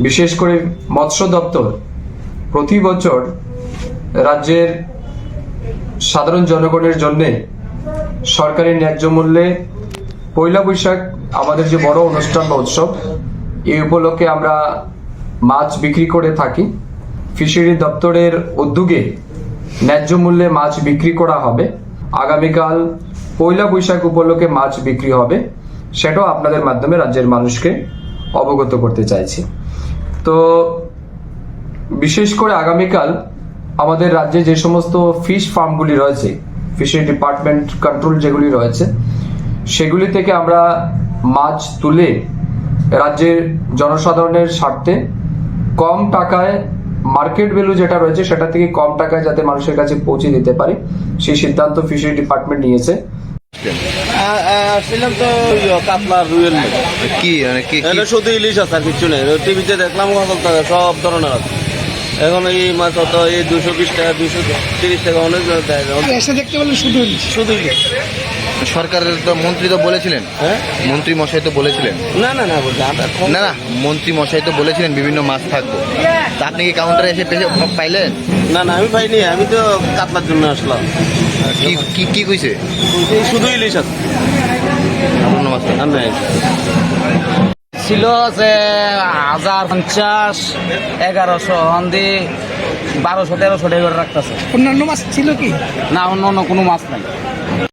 বিশেষ করে মৎস্য দপ্তর প্রতি বছর রাজ্যের সাধারণ জনগণের জন্যে সরকারি ন্যায্য মূল্যে পয়লা বৈশাখ আমাদের যে বড় অনুষ্ঠান বা উৎসব, এই উপলক্ষে আমরা মাছ বিক্রি করে থাকি। ফিশারি দপ্তরের উদ্যোগে ন্যায্য মূল্যে মাছ বিক্রি করা হবে। আগামীকাল পয়লা বৈশাখ উপলক্ষে মাছ বিক্রি হবে। সেটাও আপনাদের মাধ্যমে রাজ্যের মানুষকে অবগত করতে চাইছি। তো বিশেষ করে আগামীকাল আমাদের রাজ্যে যে সমস্ত ফিশ ফার্মগুলি রয়েছে ফিশারি ডিপার্টমেন্ট কন্ট্রোল যেগুলি রয়েছে, সেগুলি থেকে আমরা মাছ তুলে রাজ্যের জনসাধারণের স্বার্থে কম টাকায় মার্কেট ভ্যালু যেটা রয়েছে, সেটা থেকে কম টাকায় যাতে মানুষের কাছে পৌঁছে দিতে পারে, সেই সিদ্ধান্ত ফিশারি ডিপার্টমেন্ট নিয়েছে। আ- আ- আসছিলাম তো কাতলা রুয়েল কি মানে কি এটা শুধু ইলিশ আছে আর কিছু নেই। টিভিতে দেখলাম কথা সব ধরনের আছে। এখন এই মাছ অত এই দুশো বিশ টাকা দুশো তিরিশ টাকা অনেক দেখতে পেলেন শুধু ইলিশ। শুধু ইলিশ। সরকারের তো মন্ত্রী তো বলেছিলেন। হ্যাঁ? মন্ত্রী মশাই তো বলেছিলেন। না না না বলছি আমরা কম- না না মন্ত্রী মশাই তো বলেছিলেন বিভিন্ন মাছ থাকব। তা আপনি কি কাউন্টারে এসে পেয়ে পাইলেন? না না আমি পাইনি আমি তো কাতলার জন্য আসলাম। কি কি কি কইছে? এই শুধু ইলিশ আছে। অন্য মাছ না। আর নাই। ছিল যে হাজার পঞ্চাশ এগারোশো হন্দি বারোশো তেরোশো করে রাখতেছে। অন্যান্য মাছ ছিল কি? না অন্য অন্য কোনো মাছ নাই।